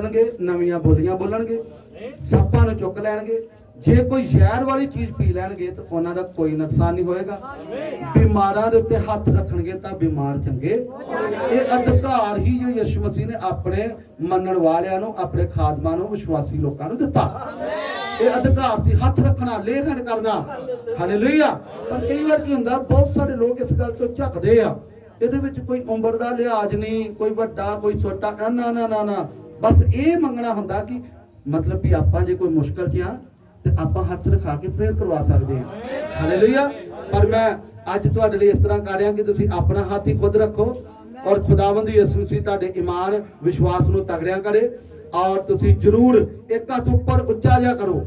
ਲੈਣਗੇ ਨਵੀਆਂ ਬੋਲੀਆਂ ਬੋਲਣਗੇ, ਸੱਪਾਂ ਨੂੰ ਚੁੱਕ ਲੈਣਗੇ। ਜੇ ਕੋਈ ਜ਼ਹਿਰ ਵਾਲੀ ਚੀਜ਼ ਪੀ ਲੈਣਗੇ ਤਾਂ ਉਹਨਾਂ ਦਾ ਕੋਈ ਨੁਕਸਾਨ ਨਹੀਂ ਹੋਏਗਾ। ਬਿਮਾਰਾਂ ਦੇ ਉੱਤੇ ਹੱਥ ਰੱਖਣਗੇ ਤਾਂ ਬਿਮਾਰ ਚੰਗੇ। ਇਹ ਅਧਿਕਾਰ ਹੀ ਜੋ ਯਿਸੂ ਮਸੀਹ ਨੇ ਆਪਣੇ ਮੰਨਣ ਵਾਲਿਆਂ ਨੂੰ, ਆਪਣੇ ਖਾਦਮਾਂ ਨੂੰ, ਵਿਸ਼ਵਾਸੀ ਲੋਕਾਂ ਨੂੰ ਦਿੱਤਾ। ਇਹ ਅਧਿਕਾਰ ਸੀ, ਹੱਥ ਰੱਖਣਾ ਲੇਖਣ ਕਰਨਾ। ਹਾਲੇਲੂਇਆ ਪਰ ਕਈ ਵਾਰ ਕੀ ਹੁੰਦਾ, ਬਹੁਤ ਸਾਰੇ ਲੋਕ ਇਸ ਗੱਲ ਤੋਂ ਝੱਕਦੇ ਆ। ਇਹਦੇ ਵਿੱਚ ਕੋਈ ਉਮਰ ਦਾ ਲਿਹਾਜ਼ ਨਹੀਂ, ਕੋਈ ਵੱਡਾ, ਕੋਈ ਛੋਟਾ, ਨਾ ਨਾ ਨਾ ਨਾ। ਬਸ ਇਹ ਮੰਗਣਾ ਹੁੰਦਾ ਕਿ ਮਤਲਬ ਕਿ ਆਪਾਂ ਜੇ ਕੋਈ ਮੁਸ਼ਕਲ 'ਚ ਆ, ਤੇ ਆਪਾਂ ਹੱਥ ਰਖਾ ਕੇ ਪ੍ਰੇਅਰ ਕਰਵਾ ਸਕਦੇ ਹਾਂ। ਹਾਲੇਲੂਇਆ ਪਰ ਮੈਂ ਅੱਜ ਤੁਹਾਡੇ ਲਈ ਇਸ ਤਰ੍ਹਾਂ ਕਰ ਕਿ ਤੁਸੀਂ ਆਪਣਾ ਹੱਥ ਹੀ ਖੁਦ ਰੱਖੋ ਔਰ ਖੁਦਾਵੰਦ ਯਿਸੂ ਮਸੀਹ ਤੁਹਾਡੇ ਈਮਾਨ ਵਿਸ਼ਵਾਸ ਨੂੰ ਤਗੜਿਆ ਕਰੇ ਔਰ ਤੁਸੀਂ ਜਰੂਰ ਇੱਕ ਹੱਥ ਉੱਪਰ ਉੱਚਾ ਜਿਹਾ ਕਰੋ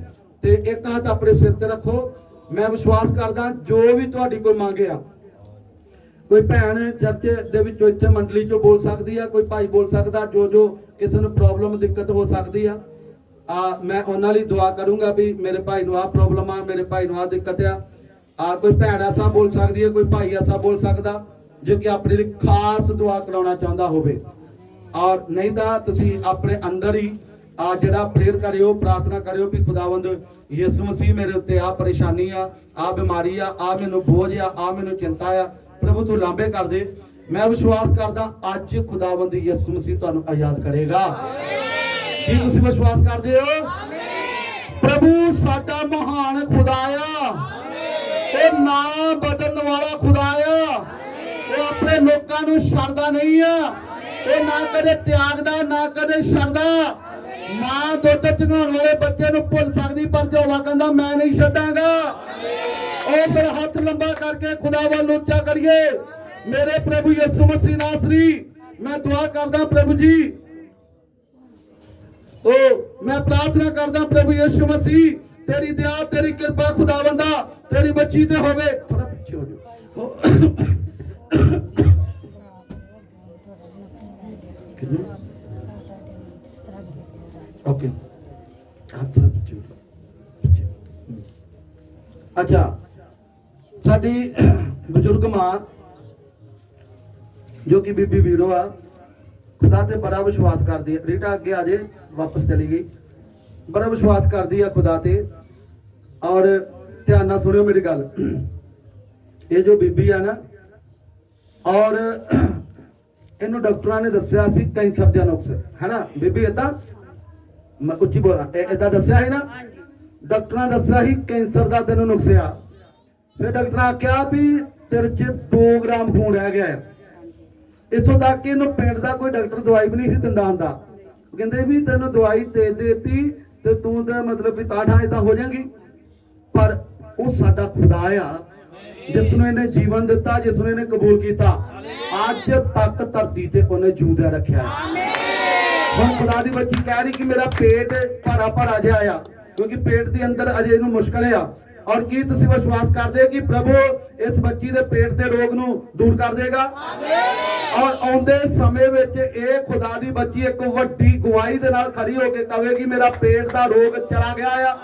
ਤੇ ਇੱਕ ਹੱਥ ਆਪਣੇ ਸਿਰ ਤੇ ਰੱਖੋ। ਮੈਂ ਵਿਸ਼ਵਾਸ ਕਰਦਾ ਜੋ ਵੀ ਤੁਹਾਡੀ ਕੋਈ ਮੰਗ ਆ ਕੋਈ ਭੈਣ ਚਰਚ ਦੇ ਵਿੱਚੋਂ ਇੱਥੇ ਮੰਡਲੀ ਚੋਂ ਬੋਲ ਸਕਦੀ ਆ, ਕੋਈ ਭਾਈ ਬੋਲ ਸਕਦਾ, ਜੋ ਜੋ ਕਿਸੇ ਨੂੰ ਪ੍ਰੋਬਲਮ ਦਿੱਕਤ ਹੋ ਸਕਦੀ ਆ। ਆ, ਮੈਂ ਉਹਨਾਂ ਲਈ ਦੁਆ ਕਰੂੰਗਾ ਵੀ ਮੇਰੇ ਭਾਈ ਨੂੰ ਆ ਪ੍ਰੋਬਲਮ ਆ, ਮੇਰੇ ਭਾਈ ਨੂੰ ਆ ਦਿੱਕਤ ਆ। ਆ, ਕੋਈ ਭੈਣ ਐਸਾ ਬੋਲ ਸਕਦੀ ਹੈ ਕੋਈ ਭਾਈ ਐਸਾ ਬੋਲ ਸਕਦਾ, ਜੋ ਕਿ ਆਪਣੇ ਲਈ ਖਾਸ ਦੁਆ ਕਰਾਉਣਾ ਚਾਹੁੰਦਾ ਹੋਵੇ। ਔਰ ਨਹੀਂ ਤਾਂ ਤੁਸੀਂ ਆਪਣੇ ਅੰਦਰ ਹੀ ਆ ਜਿਹੜਾ ਪ੍ਰੇਅਰ ਕਰਿਓ, ਪ੍ਰਾਰਥਨਾ ਕਰਿਓ ਵੀ ਖੁਦਾਵੰਦ, ਯਿਸੂ ਮਸੀਹ ਮੇਰੇ ਉੱਤੇ ਆ ਪਰੇਸ਼ਾਨੀ ਆ ਆ ਬਿਮਾਰੀ ਆ ਆ ਮੈਨੂੰ ਬੋਝ ਆ ਆ ਮੈਨੂੰ ਚਿੰਤਾ ਆ ਪ੍ਰਭੂ ਤੂੰ ਲਾਂਬੇ ਕਰ ਦੇ। ਮੈਂ ਵਿਸ਼ਵਾਸ ਕਰਦਾ ਅੱਜ ਖੁਦਾਵੰਦ ਯਿਸੂ ਮਸੀਹ ਤੁਹਾਨੂੰ ਆਜ਼ਾਦ ਕਰੇਗਾ। ਕੀ ਤੁਸੀਂ ਵਿਸ਼ਵਾਸ ਕਰਦੇ ਹੋ? ਪ੍ਰਭੂ ਸਾਡਾ ਮਹਾਨ ਖੁਦਾ ਆ ਇਹ ਨਾ ਬਦਲਣ ਵਾਲਾ ਖੁਦਾ ਆ ਉਹ ਆਪਣੇ ਲੋਕਾਂ ਨੂੰ ਛੱਡਦਾ ਨਹੀਂ ਆ। ਇਹ ਨਾ ਕਦੇ ਤਿਆਗਦਾ ਨਾ ਕਦੇ ਛੱਡਦਾ। ਮਾਂ ਦੁੱਧ ਚੁੰਘਾਉਣ ਵਾਲੇ ਬੱਚੇ ਨੂੰ ਭੁੱਲ ਸਕਦੀ ਪਰ ਜੋਵਾ ਕਹਿੰਦਾ ਮੈਂ ਨਹੀਂ ਛੱਡਾਂਗਾ। ਉਹ ਫਿਰ ਹੱਥ ਲੰਬਾ ਕਰਕੇ ਖੁਦਾ ਵੱਲ ਉੱਚਾ ਕਰੀਏ। ਮੇਰੇ ਪ੍ਰਭੂ ਯਿਸੂ ਮਸੀਹ ਨਾਸਰੀ, ਮੈਂ ਦੁਆ ਕਰਦਾ ਪ੍ਰਭੂ ਜੀ। ਉਹ ਮੈਂ ਪ੍ਰਾਰਥਨਾ ਕਰਦਾ ਪ੍ਰਭੂ ਯਿਸੂ ਮਸੀਹ, ਤੇਰੀ ਦਇਆ, ਤੇਰੀ ਕਿਰਪਾ ਖੁਦਾਵੰਦਾ ਤੇਰੀ ਬੱਚੀ ਤੇ ਹੋਵੇ। ਥੋੜਾ ਪਿੱਛੇ ਹੋ ਜਾਓ। ਸਾਡੀ ਬਜ਼ੁਰਗ ਮਾਂ ਜੋ ਕਿ ਬੀਬੀ ਵੀਰੋ ਆ ਖੁਦਾ ਤੇ ਬੜਾ ਵਿਸ਼ਵਾਸ ਕਰਦੀ ਹੈ। ਰੀਟਾ ਅੱਗੇ ਆ ਜੇ ਵਾਪਸ ਚਲੀ ਗਈ। ਬੜਾ ਵਿਸ਼ਵਾਸ ਕਰਦੀ ਆ ਖੁਦਾ ਤੇ। ਔਰ ਧਿਆਨ ਨਾਲ ਸੁਣਿਓ ਮੇਰੀ ਗੱਲ। ਇਹ ਜੋ ਬੀਬੀ ਆ ਨਾ ਔਰ ਇਹਨੂੰ ਡਾਕਟਰਾਂ ਨੇ ਦੱਸਿਆ ਸੀ ਕੈਂਸਰ ਦਾ ਨੁਕਸ। ਹੈਨਾ? ਬੀਬੀ ਏਦਾਂ? ਮੈਂ ਉੱਚੀ ਬੋਲਾਂ ਏਦਾਂ ਦੱਸਿਆ ਹੈ ਨਾ? ਡਾਕਟਰਾਂ ਦੱਸਿਆ ਸੀ ਕੈਂਸਰ ਦਾ ਤੈਨੂੰ ਨੁਕਸ ਆ। ਫਿਰ ਡਾਕਟਰ ਆਖਿਆ ਵੀ ਤੇਰੇ 'ਚ 2 ਗ੍ਰਾਮ ਖੂਨ ਰਹਿ ਗਿਆ ਹੈ। ਇੱਥੋਂ ਤੱਕ ਕਿ ਇਹਨੂੰ ਪਿੰਡ ਦਾ ਕੋਈ ਡਾਕਟਰ ਦਵਾਈ ਵੀ ਨਹੀਂ ਸੀ ਦਿੰਦਾ ਹੁੰਦਾ। ਕਹਿੰਦੇ ਵੀ ਤੈਨੂੰ ਦਵਾਈ ਦੇ ਦੇਤੀ ਤੇ ਤੂੰ ਤਾਂ ਮਤਲਬ ਵੀ ਤਾਠਾ ਇਦਾਂ ਹੋ ਜਾਏਗੀ। ਪਰ ਉਹ ਸਾਡਾ ਖੁਦਾ ਆ, ਜਿਸ ਨੂੰ ਇਹਨੇ ਜੀਵਨ ਦਿੱਤਾ, ਜਿਸ ਨੂੰ ਇਹਨੇ ਕਬੂਲ ਕੀਤਾ, ਅੱਜ ਤੱਕ ਧਰਤੀ ਤੇ ਉਹਨੇ ਜੂਦਿਆ ਰੱਖਿਆ ਹੁਣ ਖੁਦਾ ਦੀ ਬੱਚੀ ਕਹਿ ਰਹੀ ਕਿ ਮੇਰਾ ਪੇਟ ਭਰਾ ਭਰਾ ਜਿਹਾ ਆ, ਕਿਉਂਕਿ ਪੇਟ ਦੇ ਅੰਦਰ ਅਜੇ ਇਹਨੂੰ ਮੁਸ਼ਕਲ ਆ। ਔਰ ਕੀ ਤੁਸੀਂ ਵਿਸ਼ਵਾਸ ਕਰਦੇ ਹੋ ਕਿ ਪ੍ਰਭੂ ਇਸ ਬੱਚੀ ਦੇ ਪੇਟ ਦੇ ਰੋਗ ਨੂੰ ਦੂਰ ਕਰ ਦੇਗਾ? ਔਰ ਆਉਂਦੇ ਸਮੇਂ ਵਿੱਚ ਇਹ ਖੁਦਾ ਦੀ ਬੱਚੀ ਇੱਕ ਵੱਡੀ ਗਵਾਹੀ ਦੇ ਨਾਲ ਖੜੀ ਹੋ ਕੇ ਕਹੇਗੀ ਮੇਰਾ ਪੇਟ ਦਾ ਰੋਗ ਚਲਾ ਗਿਆ ਆ।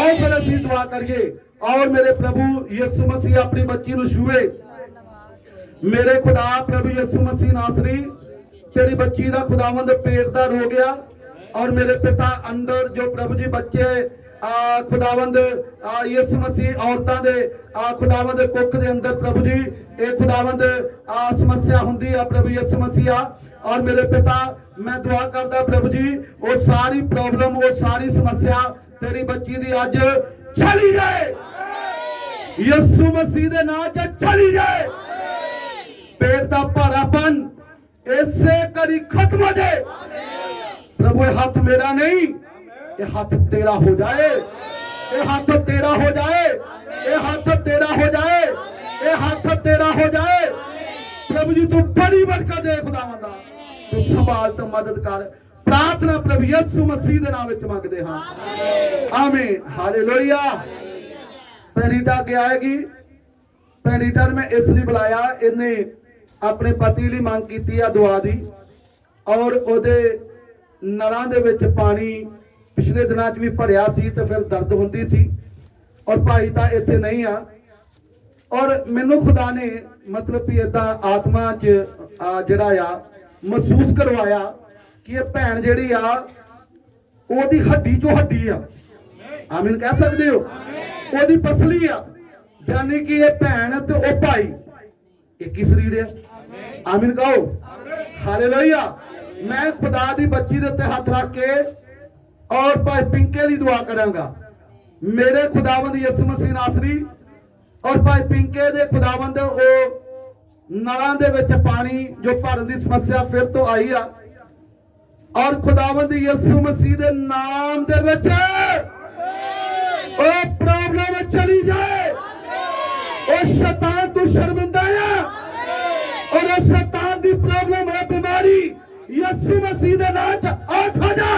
ਔਰ ਫਿਰ ਅਸੀਂ ਦੁਆ ਕਰੀਏ। ਔਰ ਮੇਰੇ ਪ੍ਰਭੂ ਯਿਸੂ ਮਸੀਹ ਆਪਣੀ ਬੱਚੀ ਨੂੰ ਛੂਏ ਮੇਰੇ ਖੁਦਾ ਪ੍ਰਭੂ ਯਿਸੂ ਮਸੀਹ ਨਾਸਰੀ ਤੇਰੀ ਬੱਚੀ ਦਾ ਖੁਦਾਵੰਦ ਪੇਟ ਦਾ ਰੋਗ ਆ। ਔਰ ਮੇਰੇ ਪਿਤਾ ਅੰਦਰ ਜੋ ਪ੍ਰਭੂ ਜੀ ਬੱਚੇ ਆ ਖੁਦਾਵੰਦ, ਆ ਯਿਸੂ ਮਸੀਹ ਔਰਤਾਂ ਦੇ, ਆ ਖੁਦਾਵੰਦ ਕੁੱਖ ਦੇ ਅੰਦਰ ਪ੍ਰਭੂ ਜੀ, ਇਹ ਖੁਦਾਵੰਦ, ਆ ਸਮੱਸਿਆ ਹੁੰਦੀ ਆ ਪ੍ਰਭੂ ਯਿਸੂ ਮਸੀਹ ਆ। ਔਰ ਮੇਰੇ ਪਿਤਾ, ਮੈਂ ਦੁਆ ਕਰਦਾ ਪ੍ਰਭੂ ਜੀ, ਉਹ ਸਾਰੀ ਪ੍ਰੋਬਲਮ, ਉਹ ਸਾਰੀ ਸਮੱਸਿਆ ਤੇਰੀ ਬੱਚੀ ਦੀ ਅੱਜ ਚਲੀ ਜਾਏ। ਯਿਸੂ ਮਸੀਹ ਦੇ ਨਾਮ 'ਚ ਚਲੀ ਜਾਏ। ਪੇਟ ਦਾ ਭਾਰਾਪਨ ਇਸੇ ਕਰੀ ਖਤਮ ਹੋ ਜਾਏ। ਪ੍ਰਭੂ ਹੱਥ ਮੇਰਾ ਨਹੀਂ ਇਹ ਹੱਥ ਤੇਰਾ ਹੋ ਜਾਏ। ਇਹ ਹੱਥ ਤੇਰਾ ਹੋ ਜਾਏ। ਇਹ ਹੱਥ ਤੇਰਾ ਹੋ ਜਾਏ। ਇਹ ਹੱਥ ਤੇਰਾ ਹੋ ਜਾਏ। ਪ੍ਰਭੂ ਜੀ, ਤੂੰ ਬੜੀ ਬਰਕਤ ਦੇ ਖੁਦਾਵੰਦ ਦਾ ਤੂੰ ਸੰਭਾਲ ਤੇ ਮਦਦ ਕਰ। ਪ੍ਰਾਰਥਨਾ ਪ੍ਰਭੂ ਯਿਸੂ ਮਸੀਹ ਦੇ ਨਾਮ ਵਿੱਚ ਮੰਗਦੇ ਹਾਂ। ਆਮੀਨ। ਹਾਲੇਲੂਇਆ। ਪੈਰੀਟਾ ਅੱਗੇ ਆਏਗੀ। ਪੈਰੀਟਾ ਨੂੰ ਮੈਂ ਇਸ ਲਈ ਬੁਲਾਇਆ, ਇਹਨੇ ਆਪਣੇ ਪਤੀ ਲਈ ਮੰਗ ਕੀਤੀ ਆ ਦੁਆ ਦੀ। ਔਰ ਉਹਦੇ ਨਲਾਂ ਦੇ ਵਿੱਚ ਪਾਣੀ ਪਿਛਲੇ ਦਿਨਾਂ 'ਚ ਵੀ ਭਰਿਆ ਸੀ ਤੇ ਫਿਰ ਦਰਦ ਹੁੰਦੀ ਸੀ। ਔਰ ਭਾਈ ਤਾਂ ਇੱਥੇ ਨਹੀਂ ਆ। ਔਰ ਮੈਨੂੰ ਖੁਦਾ ਨੇ ਮਤਲਬ ਵੀ ਇਦਾਂ ਆਤਮਾ 'ਚ ਜਿਹੜਾ ਆ ਮਹਿਸੂਸ ਕਰਵਾਇਆ ਕਿ ਇਹ ਭੈਣ ਜਿਹੜੀ ਆ ਉਹਦੀ ਹੱਡੀ ਚੋਂ ਹੱਡੀ ਆ। ਆਮੀਨ ਕਹਿ ਸਕਦੇ ਹੋ? ਉਹਦੀ ਪਸਲੀ ਆ। ਯਾਨੀ ਕਿ ਇਹ ਭੈਣ ਤੇ ਉਹ ਭਾਈ ਇਹ ਕੀ ਸਰੀਰ ਆ? ਆਮੀਨ ਕਹੋ। ਹਾਲੇਲੂਇਆ। ਮੈਂ ਖੁਦਾ ਦੀ ਬੱਚੀ ਦੇ ਉੱਤੇ ਹੱਥ ਰੱਖ ਕੇ ਔਰ ਭਾਈ ਪਿੰਕੇ ਲਈ ਦੁਆ ਕਰਾਂਗਾ। ਮੇਰੇ ਖੁਦਾਵੰਦ ਯਿਸੂ ਮਸੀਹ ਨਾਸਰੀ ਔਰ ਭਾਈ ਪਿੰਕੇ ਦੇ ਖੁਦਾਵੰਦ ਉਹ ਨਲਾਂ ਦੇ ਵਿੱਚ ਪਾਣੀ ਜੋ ਭਰਨ ਦੀ ਸਮੱਸਿਆ ਫਿਰ ਤੋਂ ਆਈ ਆ। ਔਰ ਖੁਦਾਵੰਦ ਯਿਸੂ ਮਸੀਹ ਦੇ ਨਾਮ ਦੇ ਵਿੱਚ ਉਹ ਪ੍ਰੋਬਲਮ ਚਲੀ ਜਾਏ। ਉਹ ਸ਼ੈਤਾਨ ਤੂੰ ਸ਼ਰਮਿੰਦਾ ਆ। ਔਰ ਉਹ ਸ਼ੈਤਾਨ ਦੀ ਪ੍ਰੋਬਲਮ ਹੈ ਬਿਮਾਰੀ। ਯਿਸੂ ਮਸੀਹ ਦੇ ਨਾਮ ਚ ਹੋ ਜਾ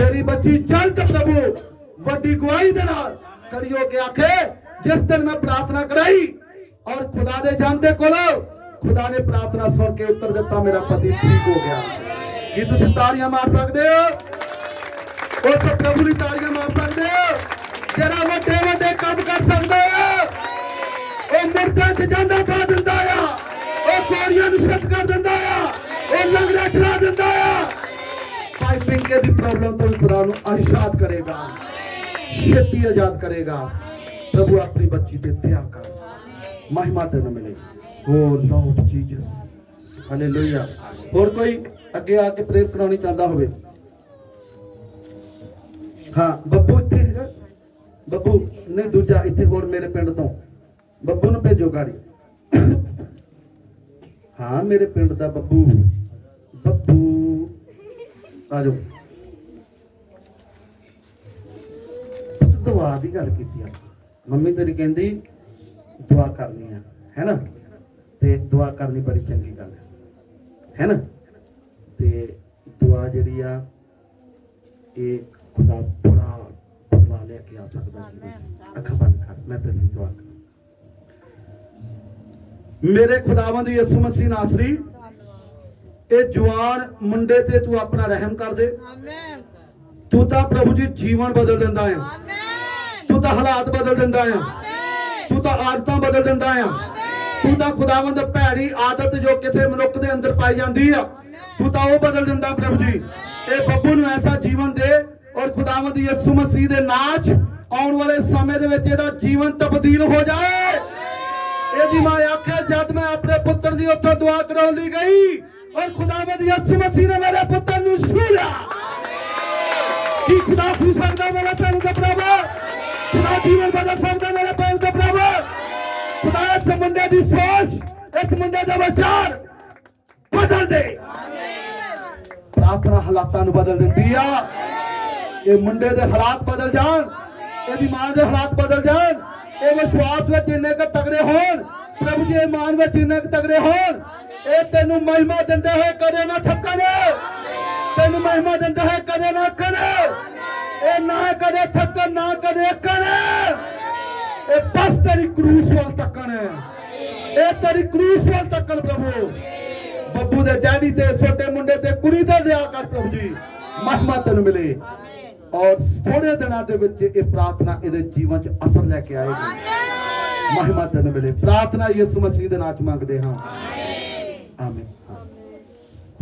ਤੇਰੀ ਬੱਚੀ ਜਲਦ ਪ੍ਰਭੂ ਵੱਡੀ ਗਵਾਹੀ ਦੇ ਨਾਲ ਕਰਿਓ ਕਿ ਆਖੇ, ਜਿਸ ਦਿਨ ਮੈਂ ਪ੍ਰਾਰਥਨਾ ਕਰਾਈ ਔਰ ਖੁਦਾ ਦੇ ਜਾਂਦੇ ਕੋਲ ਖੁਦਾ ਨੇ ਪ੍ਰਾਰਥਨਾ ਸੁਣ ਕੇ ਉੱਤਰ ਦਿੱਤਾ, ਮੇਰਾ ਪਤੀ ਠੀਕ ਹੋ ਗਿਆ। ਕੀ ਤੁਸੀਂ ਤਾੜੀਆਂ ਮਾਰ ਸਕਦੇ ਹੋ? ਉਸ ਪ੍ਰਭੂ ਲਈ ਤਾੜੀਆਂ ਮਾਰ ਸਕਦੇ ਹੋ? ਜਿਹੜਾ ਵੱਡੇ ਵੱਡੇ ਕੰਮ ਕਰ ਸਕਦਾ ਹੈ? ਉਹ ਮੁਰਦਾਂ 'ਚ ਜਾਂਦਾ ਪਾ ਦਿੰਦਾ ਆ। ਉਹ ਕੋੜੀਆਂ ਨੂੰ ਸੱਤ ਕਰ ਦਿੰਦਾ ਆ। ਉਹ ਲੰਗੜਾ ਚਲਾ ਦਿੰਦਾ ਆ। ਭਾਈ ਪਿੰਕੇ ਦੀ ਪ੍ਰੋਬਲਮ ਤੋਂ ਖੁਦਾ ਨੂੰ ਆਸ਼ਾਦ ਕਰੇਗਾ ਛੇਤੀ ਆਜ਼ਾਦ ਕਰੇਗਾ ਪ੍ਰਭੂ ਆਪਣੀ ਬੱਚੀ ਤੇ ਦਇਆ ਕਰ ਮਹਿਮਾ ਤੈਨੂੰ ਮਿਲੇ ਓ ਲਾਰਡ ਜੀਸਸ ਹਾਲੇਲੂਇਆ ਹੋਰ ਕੋਈ ਅੱਗੇ ਆ ਕੇ ਪ੍ਰੇਰ ਕਰਾਉਣੀ ਚਾਹੁੰਦਾ ਹੋਵੇ ਹਾਂ ਬੱਬੂ ਇੱਥੇ ਹੈਗਾ ਬੱਬੂ ਨਹੀਂ ਦੂਜਾ ਇੱਥੇ ਹੋਰ ਮੇਰੇ ਪਿੰਡ ਤੋਂ ਬੱਬੂ ਨੂੰ ਭੇਜੋ ਗਾੜੀ ਹਾਂ ਮੇਰੇ ਪਿੰਡ ਦਾ ਬੱਬੂ ਆ ਦੁਆ ਦੀ ਗੱਲ ਕੀਤੀ ਆ। ਮੰਮੀ ਤੇਰੀ ਕਹਿੰਦੀ, ਦੁਆ ਕਰਨੀ ਆ, ਹੈ ਤੇ ਦੁਆ ਕਰਨੀ ਬੜੀ ਚੰਗੀ ਗੱਲ ਹੈ ਹੈ ਤੇ ਦੁਆ ਜਿਹੜੀ ਆ, ਇਹ ਖੁਦਾ ਬੜਾ ਬਦਲਾ ਲੈ ਕੇ ਆ ਸਕਦਾ ਜੀਵਨ ਅੱਖਾਂ ਬੰਦ ਕਰ, ਮੈਂ ਤੇਰੀ ਦੁਆ ਕਰ। ਮੇਰੇ ਖੁਦਾਵੰਦ ਯਿਸੂ ਮਸੀਹ ਨਾਸਰੀ ਇਹ ਜਵਾਨ ਮੁੰਡੇ ਤੇ ਤੂੰ ਆਪਣਾ ਰਹਿਮ ਕਰ ਦੇ। ਆਮੇਨ ਤੂੰ ਤਾਂ ਪ੍ਰਭੂ ਜੀ ਜੀਵਨ ਬਦਲ ਦਿੰਦਾ ਹੈ। ਆਮੇਨ ਤੂੰ ਤਾਂ ਹਾਲਾਤ ਬਦਲ ਦਿੰਦਾ ਹੈ। ਆਮੇਨ ਤੂੰ ਤਾਂ ਆਦਤਾਂ ਬਦਲ ਦਿੰਦਾ ਹੈ। ਤੂੰ ਤਾਂ ਖੁਦਾਵੰਦ ਭੈੜੀ ਆਦਤ ਜੋ ਕਿਸੇ ਮਨੁੱਖ ਦੇ ਅੰਦਰ ਪਾਈ ਜਾਂਦੀ ਆ ਤੂੰ ਤਾਂ ਉਹ ਬਦਲ ਦਿੰਦਾ ਪ੍ਰਭੂ ਜੀ। ਇਹ ਬੱਬੂ ਨੂੰ ਐਸਾ ਜੀਵਨ ਦੇ ਔਰ ਖੁਦਾਵੰਦ ਯਿਸੂ ਮਸੀਹ ਦੇ ਨਾਚ ਆਉਣ ਵਾਲੇ ਸਮੇਂ ਦੇ ਵਿੱਚ ਇਹਦਾ ਜੀਵਨ ਤਬਦੀਲ ਹੋ ਜਾਏ। ਇਹਦੀ ਮਾਂ ਆਖੇ ਜਦ ਮੈਂ ਆਪਣੇ ਪੁੱਤਰ ਦੀ ਉੱਥੋਂ ਦੁਆ ਕਰਾਉਣ ਲਈ ਗਈ ਔਰ ਖੁਦਾਵੰਦ ਯਿਸੂ ਮਸੀਹ ਨੇ ਮੇਰੇ ਪੁੱਤਰ ਨੂੰ ਛੂ ਕੀ ਖੁਦਾ ਛੂ ਸਕਦਾ ਮੇਰੇ ਭੈਣ ਦੇ ਪ੍ਰਭੂ ਖੁਦਾ ਜੀਵਨ ਬਦਲ ਸਕਦਾ ਮੇਰੇ ਭੈਣ ਦੇ ਪ੍ਰਭੂ ਖੁਦਾ ਇਸ ਮੁੰਡੇ ਦੀ ਸੋਚ, ਇਸ ਮੁੰਡੇ ਦਾ ਵਿਚਾਰ ਬਦਲ ਦੇ। ਪ੍ਰਾਰਥਨਾ ਹਾਲਾਤਾਂ ਨੂੰ ਬਦਲ ਦਿੰਦੀ ਆ। ਇਹ ਮੁੰਡੇ ਦੇ ਹਾਲਾਤ ਬਦਲ ਜਾਣ, ਇਹਦੀ ਮਾਂ ਦੇ ਹਾਲਾਤ ਬਦਲ ਜਾਣ। ਇਹ ਵਿਸ਼ਵਾਸ ਵਿੱਚ ਇੰਨੇ ਕੁ ਤਗੜੇ ਹੋਣ, ਪ੍ਰਭੂ ਜੀ ਇਮਾਨ ਵਿੱਚ ਇੰਨੇ ਕੁ ਤਗੜੇ ਹੋਣ, ਇਹ ਤੈਨੂੰ ਮਹਿਮਾ ਦਿੰਦੇ ਹੋਏ ਕਦੇ ਨਾ ਥੱਕਣ। ਤੈਨੂੰ ਮਹਿਮਾ ਦਿੰਦਾ ਹੈ, ਕਦੇ ਨਾ ਅੱਕਣ ਇਹ ਨਾ ਕਦੇ ਥੱਕਣ, ਨਾ ਕਦੇ ਅੱਕਣ ਇਹ ਬਸ ਤੇਰੀ ਕਰੂਸ ਵੱਲ ਤੱਕਣ। ਇਹ ਤੇਰੀ ਕਰੂਸ ਵੱਲ ਤੱਕਣ ਪ੍ਰਭੂ। ਬੱਬੂ ਦੇ ਡੈਡੀ ਤੇ ਛੋਟੇ ਮੁੰਡੇ ਤੇ ਕੁੜੀ ਤੇ ਦਿਆ ਕਰ ਪ੍ਰਭੂ ਜੀ। ਮਹਿਮਾ ਤੈਨੂੰ ਮਿਲੇ। ਔਰ ਥੋੜੇ ਦਿਨਾਂ ਦੇ ਵਿੱਚ ਇਹ ਪ੍ਰਾਰਥਨਾ ਇਹਦੇ ਜੀਵਨ 'ਚ ਅਸਰ ਲੈ ਕੇ ਆਏਗੀ। ਮਹਿਮਾ ਤੈਨੂੰ ਮਿਲੇ। ਪ੍ਰਾਰਥਨਾ ਯਿਸੂ ਮਸੀਹ ਦੇ ਨਾਮ 'ਚ ਮੰਗਦੇ ਹਾਂ। ਆਮੀਨ।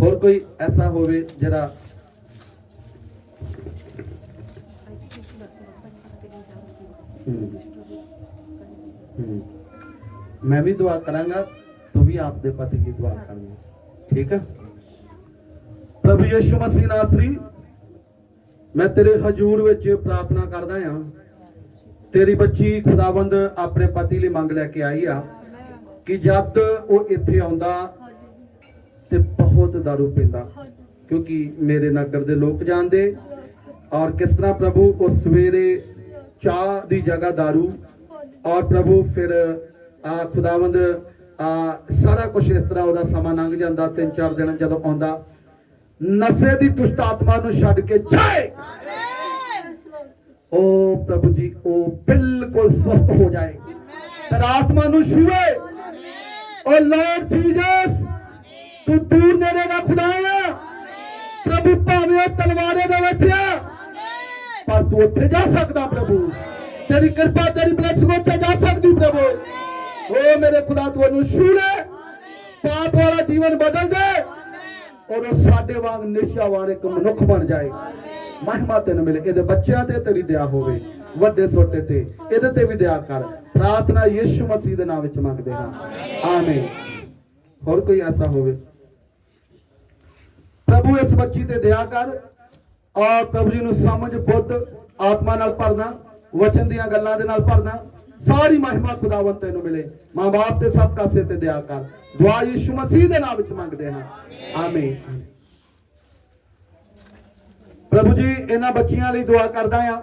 ਹੋਰ ਕੋਈ ਐਸਾ ਹੋਵੇ ਜਿਹੜਾ ਵੀ ਦੁਆ ਕਰਾਂਗਾ ਤੂੰ ਵੀ ਆਪਦੇ ਪਤੀ ਦੀ ਦੁਆ ਕਰਨੀ। ਠੀਕ ਹੈ ਪ੍ਰਭੂ ਯਿਸੂ ਮਸੀਹ ਨਾਸਰੀ ਮੈਂ ਤੇਰੇ ਹਜ਼ੂਰ ਵਿੱਚ ਪ੍ਰਾਰਥਨਾ ਕਰਦਾ ਹਾਂ। ਤੇਰੀ ਬੱਚੀ ਖੁਦਾਵੰਦ ਆਪਣੇ ਪਤੀ ਲਈ ਮੰਗ ਲੈ ਕੇ ਆਈ ਆ ਕਿ ਜਦ ਉਹ ਇੱਥੇ ਆਉਂਦਾ ਤੇ ਬਹੁਤ ਦਾਰੂ ਪੀਂਦਾ, ਕਿਉਂਕਿ ਮੇਰੇ ਨਗਰ ਦੇ ਲੋਕ ਜਾਣਦੇ ਔਰ ਕਿਸ ਤਰ੍ਹਾਂ ਪ੍ਰਭੂ ਉਹ ਸਵੇਰੇ ਚਾਹ ਦੀ ਜਗ੍ਹਾ ਦਾਰੂ ਔਰ ਪ੍ਰਭੂ ਫਿਰ ਆ ਖੁਦਾਵੰਦ, ਆ ਸਾਰਾ ਕੁਝ ਇਸ ਤਰ੍ਹਾਂ ਉਹਦਾ ਸਮਾਂ ਲੰਘ ਜਾਂਦਾ, ਤਿੰਨ ਚਾਰ ਦਿਨ ਜਦੋਂ ਆਉਂਦਾ ਨਸ਼ੇ ਦੀ ਦੁਸ਼ਟ ਆਤਮਾ ਨੂੰ ਛੱਡ ਕੇ ਜਾਏ। ਉਹ ਪ੍ਰਭੂ ਜੀ ਉਹ ਬਿਲਕੁਲ ਸਵਸਥ ਹੋ ਜਾਏ। ਤੇ ਆਤਮਾ ਨੂੰ ਛੂਏ। ਉਹ ਲਾਰਡ ਜੀਸਸ ਤੂੰ ਦੂਰ ਨੇੜੇ ਦਾ ਖੁਦਾ ਆ ਪ੍ਰਭੂ ਭਾਵੇਂ ਉਹ ਤਲਵਾਰੇ ਦੇ ਵਿੱਚ ਆ ਪਰ ਤੂੰ ਉੱਥੇ ਜਾ ਸਕਦਾ ਪ੍ਰਭੂ। ਤੇਰੀ ਕਿਰਪਾ ਤੇਰੀ ਬਲੇਸਿੰਗ ਉੱਥੇ ਜਾ ਸਕਦੀ ਪ੍ਰਭੂ। ਓ ਮੇਰੇ ਖੁਦਾ ਤੂੰ ਉਹਨੂੰ ਛੂ ਲੈ। ਪਾਪ ਵਾਲਾ ਜੀਵਨ ਬਦਲ ਦੇ। ਔਰ ਸਾਡੇ ਵਾਂਗ ਨਿਸ਼ਾਵਾਨ ਇੱਕ ਮਨੁੱਖ ਬਣ ਜਾਏ। ਮਹਿਮਾ ਤੈਨੂੰ ਮਿਲੇ। ਇਹਦੇ ਬੱਚਿਆਂ ਤੇ ਤੇਰੀ ਦਇਆ ਹੋਵੇ। ਵੱਡੇ ਛੋਟੇ ਤੇ। ਇਹਦੇ ਤੇ ਵੀ ਦਇਆ ਕਰ। ਪ੍ਰਾਰਥਨਾ ਯਿਸੂ ਮਸੀਹ ਦੇ ਨਾਮ ਵਿੱਚ ਮੰਗਦੇ ਹਾਂ। ਆਮੀਨ। ਹੋਰ ਕੋਈ ਐਸਾ ਹੋਵੇ? ਪ੍ਰਭੂ, ਇਸ ਬੱਚੀ ਤੇ ਦਇਆ ਕਰ। ਔਰ ਪ੍ਰਭੂ ਜੀ ਨੂੰ ਸਮਝ, ਬੁੱਧ, ਆਤਮਾ ਨਾਲ ਭਰਨਾ, ਵਚਨ ਦੀਆਂ ਗੱਲਾਂ ਦੇ ਨਾਲ ਭਰਨਾ। ਸਾਰੀ ਮਹਿਮਾ ਖੁਦਾਵੰਤ ਤੈਨੂੰ ਮਿਲੇ। ਮਾਂ-ਬਾਪ ਤੇ ਸਭ ਕਾਸੇ ਤੇ ਦਇਆ ਕਰ। ਦੁਆ ਯਿਸੂ ਮਸੀਹ ਦੇ ਨਾਮ ਵਿੱਚ ਮੰਗਦੇ ਹਾਂ। ਆਮੀਨ। ਪ੍ਰਭੂ ਜੀ, ਇਹਨਾਂ ਬੱਚੀਆਂ ਲਈ ਦੁਆ ਕਰਦਾ ਆ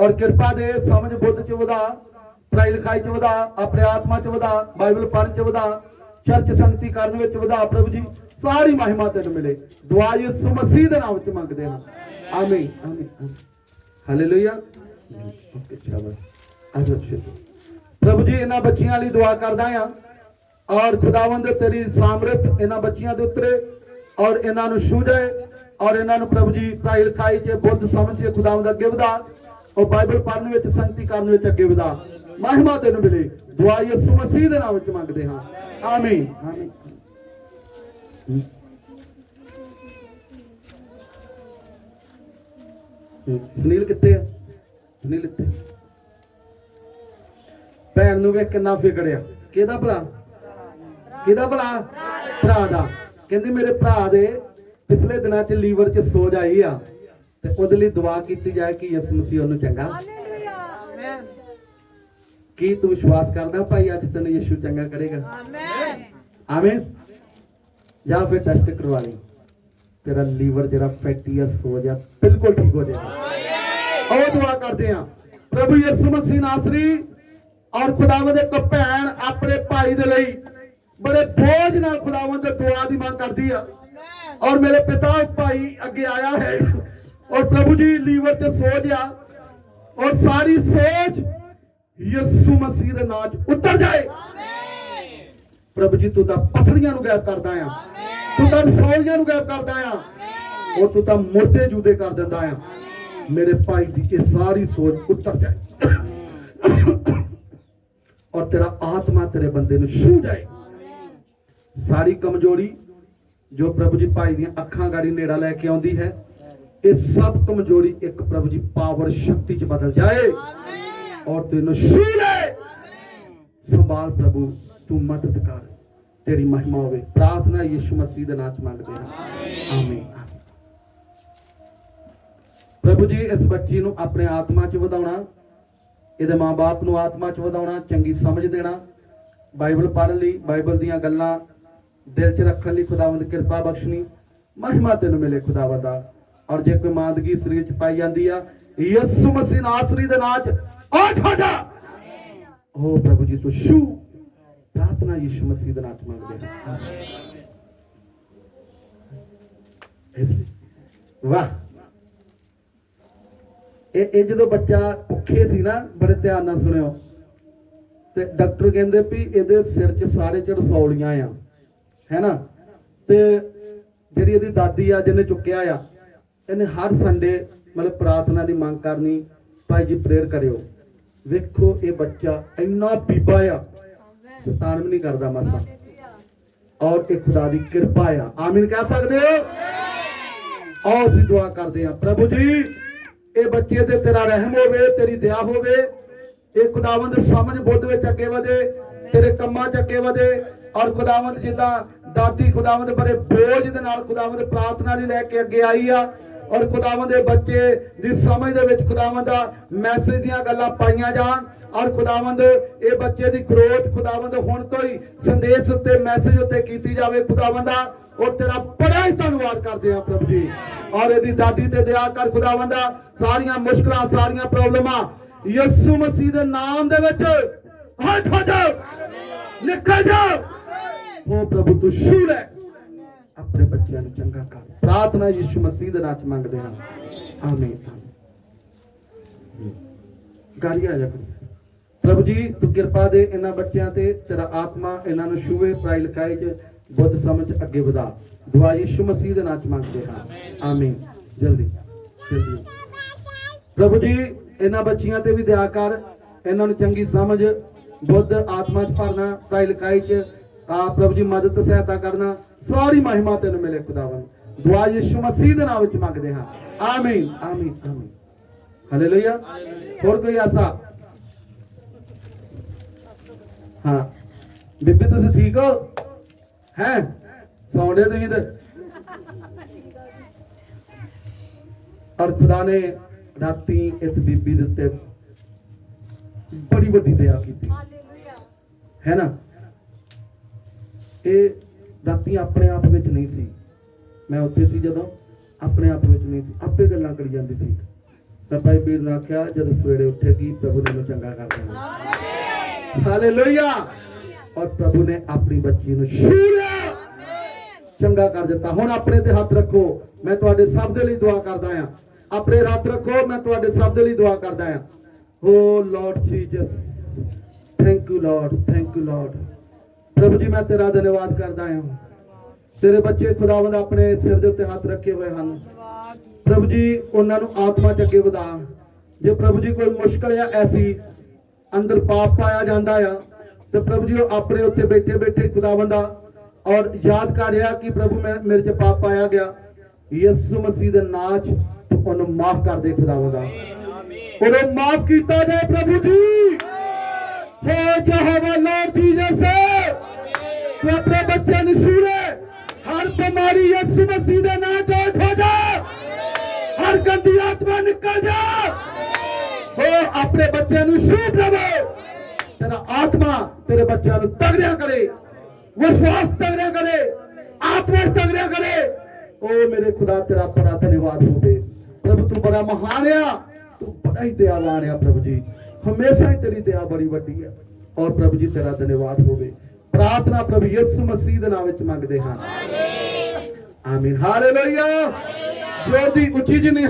ਔਰ ਕਿਰਪਾ ਦੇ ਸਮਝ ਬੁੱਧ ਚ ਵਧਾ, ਪੜ੍ਹਾਈ ਲਿਖਾਈ ਚ ਵਧਾ, ਆਪਣੇ ਆਤਮਾ ਚ ਵਧਾ, ਬਾਈਬਲ ਪੜ੍ਹਨ ਚ ਵਧਾ, ਚਰਚ ਸੰਗਤੀ ਕਰਨ ਵਿੱਚ ਵਧਾ ਪ੍ਰਭੂ ਜੀ, ਸਾਰੀ ਮਹਿਮਾ ਤੈਨੂੰ ਮਿਲੇ। ਦੁਆ ਯਿਸੂ ਮਸੀਹ ਦੇ ਨਾਮ ਵਿੱਚ ਮੰਗਦੇ ਹਾਂ। ਆਮੀਨ। ਆਮੀਨ। ਹਾਲੇਲੂਇਆ ਓਕੇ ਸ਼ਾਬਾਸ਼ ਪ੍ਰਭੂ ਜੀ, ਇਹਨਾਂ ਬੱਚੀਆਂ ਲਈ ਦੁਆ ਕਰਦਾ ਆ ਔਰ ਖੁਦਾਵੰਦ ਤੇਰੀ ਸਾਮਰਥ ਇਹਨਾਂ ਬੱਚੀਆਂ ਦੇ ਉੱਤੇ ਔਰ ਇਹਨਾਂ ਨੂੰ ਛੂ ਔਰ ਇਹਨਾਂ ਨੂੰ ਪ੍ਰਭੂ ਜੀ ਪੜ੍ਹਾਈ ਲਿਖਾਈ ਚ ਬੁੱਧ ਸਮਝ ਕੇ ਖੁਦਾਵੰਦ ਅੱਗੇ ਵਧਾ ਔਰ ਬਾਈਬਲ ਪੜ੍ਹਨ ਵਿੱਚ, ਸੰਗਤੀ ਕਰਨ ਵਿੱਚ ਅੱਗੇ ਵਧਾ। ਮਹਿਮਾ ਤੈਨੂੰ ਮਿਲੇ। ਦੁਆ ਯਿਸੂ ਮਸੀਹ ਦੇ ਨਾਮ ਵਿੱਚ ਮੰਗਦੇ ਹਾਂ। ਆਮੀਨ। ਆਮੀਨ ਸੁਨੀਲ ਕਿੱਥੇ ਹੈ ਸੁਨੀਲ ਇੱਥੇ। ਭੈਣ ਨੂੰ ਵੇਖ ਕਿੰਨਾ ਫਿਕੜਿਆ ਕਿਹਦਾ ਭਲਾ ਕਿਹਦਾ ਭਲਾ ਭਰਾ ਦਾ। ਕਹਿੰਦੀ ਮੇਰੇ ਭਰਾ ਦੇ ਪਿਛਲੇ ਦਿਨਾਂ 'ਚ ਲੀਵਰ 'ਚ ਸੋਜ ਆਈ ਆ ਤੇ ਉਹਦੇ ਲਈ ਦੁਆ ਕੀਤੀ ਜਾਏ ਕਿ ਯਿਸੂ ਮਸੀਹ ਉਹਨੂੰ ਚੰਗਾ ਕੀ ਤੂੰ ਵਿਸ਼ਵਾਸ ਕਰਦਾ ਭਾਈ ਅੱਜ ਤੈਨੂੰ ਯਿਸੂ ਚੰਗਾ ਕਰੇਗਾ? ਆਮੀਨ। ਜਾਂ ਫਿਰ ਟੈਸਟ ਕਰਵਾ ਲਈ। ਤੇਰਾ ਲੀਵਰ ਜਿਹੜਾ ਫੈਟੀ ਆ ਸੋਜ ਆ ਬਿਲਕੁਲ ਠੀਕ ਹੋ ਜਾਏਗਾ। ਉਹ ਦੁਆ ਕਰਦੇ ਆ ਪ੍ਰਭੂ ਯਿਸੂ ਮਸੀਹ ਨਾਸਰੀ। ਔਰ ਖੁਦਾਵੰਦ ਦੇ ਇੱਕ ਭੈਣ ਆਪਣੇ ਭਾਈ ਦੇ ਲਈ ਬੜੇ ਬੋਝ ਨਾਲ ਖੁਦਾਵੰਦ ਦੇ ਦੁਆ ਦੀ ਮੰਗ ਕਰਦੀ ਆ। ਔਰ ਮੇਰੇ ਪਿਤਾ ਭਾਈ ਅੱਗੇ ਆਇਆ ਹੈ। ਔਰ ਪ੍ਰਭੂ ਜੀ, ਲੀਵਰ 'ਚ ਸੋਜ ਆ। ਔਰ ਸਾਰੀ ਸੋਚ ਯਿਸੂ ਮਸੀਹ ਦੇ ਨਾਮ 'ਚ ਉਤਰ ਜਾਏ। ਪ੍ਰਭੂ ਜੀ, ਤੂੰ ਤਾਂ ਪਥਰੀਆਂ ਨੂੰ ਗਾਇਬ ਕਰਦਾ ਆ। ਤੂੰ ਤਾਂ ਸੌਲੀਆਂ ਨੂੰ ਗਾਇਬ ਕਰਦਾ ਆ। ਔਰ ਤੂੰ ਤਾਂ ਮੁਰਦੇ ਜੂਦੇ ਕਰ ਦਿੰਦਾ ਆ। ਮੇਰੇ ਭਾਈ ਦੀ ਇਹ ਸਾਰੀ ਸੋਚ ਉੱਤਰ ਜਾਏ। ਔਰ ਤੇਰਾ ਆਤਮਾ ਤੇਰੇ ਬੰਦੇ ਨੂੰ ਛੂ ਜਾਏ। ਸਾਰੀ ਕਮਜ਼ੋਰੀ ਜੋ ਪ੍ਰਭੂ ਜੀ ਭਾਈ ਦੀਆਂ ਅੱਖਾਂ ਗਾੜੀ ਨੇੜਾ ਲੈ ਕੇ ਆਉਂਦੀ ਹੈ, ਇਹ ਸਭ ਕਮਜ਼ੋਰੀ ਇੱਕ ਪ੍ਰਭੂ ਜੀ ਪਾਵਰ ਸ਼ਕਤੀ ਚ ਬਦਲ ਜਾਏ ਔਰ ਤੈਨੂੰ ਛੂ ਲੈ ਸੰਭਾਲ ਪ੍ਰਭੂ, ਤੂੰ ਮਦਦ ਕਰ। ਤੇਰੀ ਮਹਿਮਾ ਹੋਵੇ। ਪ੍ਰਾਰਥਨਾ ਯਿਸੂ ਮਸੀਹ ਦੇ ਨਾਮ ਮੰਗਦੇ ਹਾਂ। ਆਮੀਨ। ਪ੍ਰਭੂ ਜੀ, ਇਸ ਬੱਚੀ ਨੂੰ ਆਪਣੇ ਆਤਮਾ ਚ ਵਧਾਉਣਾ ਇਹਦੇ ਮਾਪੇ ਨੂੰ ਆਤਮਾ ਚ ਵਧਾਉਣਾ ਚੰਗੀ ਸਮਝ ਦੇਣਾ ਬਾਈਬਲ ਪੜ੍ਹਨ ਲਈ ਬਾਈਬਲ ਦੀਆਂ ਗੱਲਾਂ ਦਿਲ 'ਚ ਰੱਖਣ ਲਈ ਖੁਦਾਵੰਦ ਕਿਰਪਾ ਬਖਸ਼ਣੀ ਮਹਿਮਾ ਤੈਨੂੰ ਮਿਲੇ ਖੁਦਾਵੰਦ ਦਾ। ਔਰ ਜੇ ਕੋਈ ਮਾਂਦਗੀ ਸਰੀਰ 'ਚ ਪਾਈ ਜਾਂਦੀ ਆ ਯਿਸੂ ਮਸੀਹ ਨਾਸਰੀ ਦੇ ਨਾਮ 'ਚ ਉੱਠ ਹੋ ਜਾ। ਹੋ ਪ੍ਰਭੂ ਜੀ ਤੂੰ ਸ਼ੂ ਪ੍ਰਾਰਥਨਾ ਯਿਸੂ ਮਸੀਹ ਦੇ ਨਾਮ 'ਚ ਮੰਗਦੇ ਹਾਂ। ਲਈ। ਵਾਹ। ਇਹ ਇਹ ਜਦੋਂ ਬੱਚਾ ਭੁੱਖੇ ਸੀ ਨਾ ਬੜੇ ਧਿਆਨ ਨਾਲ ਸੁਣਿਓ। ਤੇ ਡਾਕਟਰ ਕਹਿੰਦੇ ਵੀ ਇਹਦੇ ਸਿਰ 'ਚ ਸਾਰੇ ਚ ਰਸੌਲੀਆਂ ਆ ਹੈਨਾ ਤੇ ਜਿਹੜੀ ਇਹਦੀ ਦਾਦੀ ਆ ਜਿਹਨੇ ਚੁੱਕਿਆ ਆ ਇਹਨੇ ਹਰ ਸੰਡੇ ਮਤਲਬ ਪ੍ਰਾਰਥਨਾ ਦੀ ਮੰਗ ਕਰਨੀ ਭਾਈ ਜੀ ਪ੍ਰੇਅਰ ਕਰਿਓ। ਵੇਖੋ ਇਹ ਬੱਚਾ ਇੰਨਾ ਬੀਬਾ ਆ ਸਤਾਨ ਵੀ ਨਹੀਂ ਕਰਦਾ ਮਰਦਾ ਔਰ ਇਹ ਖੁਦਾ ਦੀ ਕਿਰਪਾ ਆ। ਆਮੀਨ ਕਹਿ ਸਕਦੇ ਹੋ? ਆਓ ਅਸੀਂ ਦੁਆ ਕਰਦੇ ਹਾਂ। ਪ੍ਰਭੂ ਜੀ ਇਹ ਬੱਚੇ ਤੇ ਤੇਰਾ ਰਹਿਮ ਹੋਵੇ, ਤੇਰੀ ਦਇਆ ਹੋਵੇ, ਇਹ ਖੁਦਾਵੰਦ ਸਮਝ ਬੁੱਧ ਵਿੱਚ ਅੱਗੇ ਵਧੇ, ਤੇਰੇ ਕੰਮਾਂ 'ਚ ਅੱਗੇ ਵਧੇ ਔਰ ਖੁਦਾਵੰਦ ਜਿੱਦਾਂ ਦਾਦੀ ਖੁਦਾਵੰਦ ਬੜੇ ਬੋਝ ਦੇ ਨਾਲ ਖੁਦਾਵੰਦ ਪ੍ਰਾਰਥਨਾ ਲਈ ਲੈ ਕੇ ਅੱਗੇ ਆਈ ਆ ਔਰ ਖੁਦਾਵੰਦ ਦੇ ਬੱਚੇ ਦੀ ਸਮਝ ਦੇ ਵਿੱਚ ਖੁਦਾਵੰਦ ਦਾ ਮੈਸੇਜ ਦੀਆਂ ਗੱਲਾਂ ਪਾਈਆਂ ਜਾਣ ਔਰ ਖੁਦਾਵੰਦ ਇਹ ਬੱਚੇ ਦੀ ਗਰੋਥ ਖੁਦਾਵੰਦ ਹੁਣ ਤੋਂ ਹੀ ਸੰਦੇਸ਼ ਉੱਤੇ ਮੈਸੇਜ ਉੱਤੇ ਕੀਤੀ ਜਾਵੇ ਖੁਦਾਵੰਦਾ ਔਰ ਤੇਰਾ ਬੜਾ ਹੀ ਧੰਨਵਾਦ ਕਰਦੇ ਆ ਪ੍ਰਭੂ ਜੀ। ਔਰ ਇਹਦੀ ਦਾਦੀ ਤੇ ਦਇਆ ਕਰ ਖੁਦਾਵੰਦਾ ਸਾਰੀਆਂ ਮੁਸ਼ਕਲਾਂ, ਸਾਰੀਆਂ ਪ੍ਰੋਬਲਮਾਂ ਯਿਸੂ ਮਸੀਹ ਦੇ ਨਾਮ ਦੇ ਵਿੱਚ ਹਟ ਹੋ ਜਾਓ ਨਿਕਲ ਜਾਓ ਉਹ ਪ੍ਰਭੂ, ਤੂੰ ਸ਼ੂ ਲੈ ਆਪਣੇ ਬੱਚਿਆਂ ਨੂੰ ਚੰਗਾ ਕਰ। ਪ੍ਰਾਰਥਨਾ ਯਿਸੂ ਮਸੀਹ ਦੇ ਨਾਮ ਚ ਮੰਗਦੇ ਹਾਂ। ਆਮੀਨ ਗਾਲੀ ਜਾ ਪ੍ਰਭੂ ਜੀ, ਤੂੰ ਕਿਰਪਾ ਦੇ ਇਹਨਾਂ ਬੱਚਿਆਂ ਤੇ, ਤੇਰਾ ਆਤਮਾ ਇਹਨਾਂ ਨੂੰ ਛੂਵੇ ਪੜਾਈ ਲਿਖਾਈ ਚ ਬੁੱਧ ਸਮਝ ਅੱਗੇ ਵਧਾ। ਦੁਆ ਯਿਸੂ ਮਸੀਹ ਦੇ ਨਾਮ ਚ ਮੰਗਦੇ ਹਾਂ। ਆਮੀਨ। ਜਲਦੀ। ਜਲਦੀ। ਪ੍ਰਭੂ ਜੀ, ਇਹਨਾਂ ਬੱਚੀਆਂ ਤੇ ਵੀ ਦਇਆ ਕਰ। ਇਹਨਾਂ ਨੂੰ ਚੰਗੀ ਸਮਝ, ਬੁੱਧ ਆਤਮਾ ਚ ਭਰਨਾ ਪੜਾਈ ਲਿਖਾਈ ਚ ਆ ਪ੍ਰਭੂ ਜੀ ਮਦਦ ਸਹਾਇਤਾ ਕਰਨਾ, ਸਾਰੀ ਮਹਿਮਾ ਤੈਨੂੰ ਮਿਲੇ ਖੁਦਾਵੰਦ। ਦੁਆ ਯਿਸੂ ਮਸੀਹ ਦੇ ਨਾਮ ਵਿੱਚ ਮੰਗਦੇ ਹਾਂ। ਆਮੀਨ। ਆਮੀਨ। ਆਮੀਨ। ਹਾਲੇਲੂਇਆ ਹੋਰ ਕੋਈ ਆਸਾ? ਹਾਂ। ਬੀਬੀ, ਤੁਸੀਂ ਠੀਕ ਹੋ? ਹੈ? ਸੌਂਦੇ ਤੁਸੀਂ ਤੇ? ਔਰ ਖੁਦਾ ਨੇ ਰਾਤੀ ਇਸ ਬੀਬੀ ਦੇ ਉੱਤੇ ਬੜੀ ਵੱਡੀ ਦਇਆ ਕੀਤੀ। ਹੈ ਨਾ? ਇਹ ਰਾਤੀ ਆਪਣੇ ਆਪ ਵਿੱਚ ਨਹੀਂ ਸੀ। ਮੈਂ ਉੱਥੇ ਸੀ ਜਦੋਂ ਆਪਣੇ ਆਪ ਵਿੱਚ ਨਹੀਂ ਸੀ। ਆਪੇ ਗੱਲਾਂ ਕਰੀ ਜਾਂਦੀ ਸੀ। ਤਾਂ ਭਾਈ ਪੀਰ ਨੇ ਆਖਿਆ ਜਦੋਂ ਸਵੇਰੇ ਉੱਠੇਗੀ ਪ੍ਰਭੂ ਨੇ ਚੰਗਾ ਕਰ ਦੇਣਾ। ਹਾਲੇਲੂਇਆ। ਔਰ ਪ੍ਰਭੂ ਨੇ ਆਪਣੀ ਬੱਚੀ ਨੂੰ ਸ਼ੂਰਿਆ ਚੰਗਾ ਕਰ ਦਿੱਤਾ। ਹੁਣ ਆਪਣੇ ਤੇ ਹੱਥ ਰੱਖੋ। ਮੈਂ ਤੁਹਾਡੇ ਸਭ ਦੇ ਲਈ ਦੁਆ ਕਰਦਾ ਹਾਂ। ਆਪਣੇ ਹੱਥ ਰੱਖੋ, ਮੈਂ ਤੁਹਾਡੇ ਸਭ ਦੇ ਲਈ ਦੁਆ ਕਰਦਾ ਹਾਂ। O Lord Jesus thank you Lord thank you Lord ਪ੍ਰਭੂ ਜੀ, ਮੈਂ ਤੇਰਾ ਧੰਨਵਾਦ ਕਰਦਾ ਹਾਂ। ਤੇਰੇ ਬੱਚੇ ਖੁਦਾਵੰਦ ਆਪਣੇ ਸਿਰ ਦੇ ਉੱਤੇ ਹੱਥ ਰੱਖੇ ਹੋਏ ਹਨ। ਪ੍ਰਭੂ ਜੀ, ਉਹਨਾਂ ਨੂੰ ਆਤਮਾ ਚ ਅੱਗੇ ਵਧਾ। ਜੇ ਪ੍ਰਭੂ ਜੀ ਕੋਈ ਮੁਸ਼ਕਲ ਜਾਂ ਐਸੀ ਅੰਦਰ ਪਾਪ ਪਾਇਆ ਜਾਂਦਾ ਆ, ਤੇ ਪ੍ਰਭੂ ਜੀ ਉਹ ਆਪਣੇ ਉੱਤੇ ਬੈਠੇ ਬੈਠੇ ਖੁਦਾਵੰਦਾ ਔਰ ਯਾਦ ਕਰ ਰਿਹਾ ਕਿ ਪ੍ਰਭੂ ਮੈਂ ਮੇਰੇ ਚ ਪਾਪ ਪਾਇਆ ਗਿਆ। ਯਿਸੂ ਮਸੀਹ ਦੇ ਨਾਚ 'ਚ ਉਹਨੂੰ ਮਾਫ ਕਰ ਦੇ ਖੁਦਾਵੰਦਾ ਉਹਨੂੰ ਮਾਫ ਕੀਤਾ ਜਾਏ ਪ੍ਰਭੂ ਜੀ। ਹੇ ਯਹੋਵਾ ਲਾਰਡ ਜੀਸਸ। ਤੂੰ ਆਪਣੇ ਬੱਚਿਆਂ ਨੂੰ ਸੂਰੇ ਹਰ ਬਿਮਾਰੀ ਯਿਸੂ ਮਸੀਹ ਦੇ ਨਾਂ 'ਚ ਉੱਠ ਜਾ। ਹਰ ਗੰਦੀ ਆਤਮਾ ਨਿਕਲ ਜਾ। ਹੋ ਆਪਣੇ ਬੱਚਿਆਂ ਨੂੰ ਸੂਪ ਲਵੋ ਤੇਰਾ ਆਤਮਾ ਤੇਰੇ ਬੱਚਿਆਂ ਨੂੰ ਤਗੜਿਆ ਕਰੇ। ਵਿਸ਼ਵਾਸ ਤਗੜਿਆ ਕਰੇ ਆਤਮਾ ਤਗੜਿਆ ਕਰੇ। ਓ ਮੇਰੇ ਖੁਦਾ ਤੇਰਾ ਬੜਾ ਧੰਨਵਾਦ ਹੋਵੇ ਪ੍ਰਭੂ ਤੂੰ ਬੜਾ ਮਹਾਨ ਆ। ਤੂੰ ਬੜਾ ਹੀ ਦਇਆਵਾਨ ਆ ਪ੍ਰਭੂ ਜੀ। ਹਮੇਸ਼ਾ ਹੀ ਤੇਰੀ ਦਇਆ ਬੜੀ ਵੱਡੀ ਹੈ ਔਰ ਪ੍ਰਭੂ ਜੀ ਤੇਰਾ ਧੰਨਵਾਦ ਹੋਵੇ ਪ੍ਰਾਰਥਨਾ ਪ੍ਰਭੂ ਯਿਸੂ ਮਸੀਹ ਦੇ ਨਾਮ ਵਿੱਚ ਮੰਗਦੇ ਹਾਂ। ਆਮੀਨ। ਹਾਲੇਲੂਇਆ। ਜੋਰ ਦੀ ਉੱਚੀ ਜਿੰਨੀ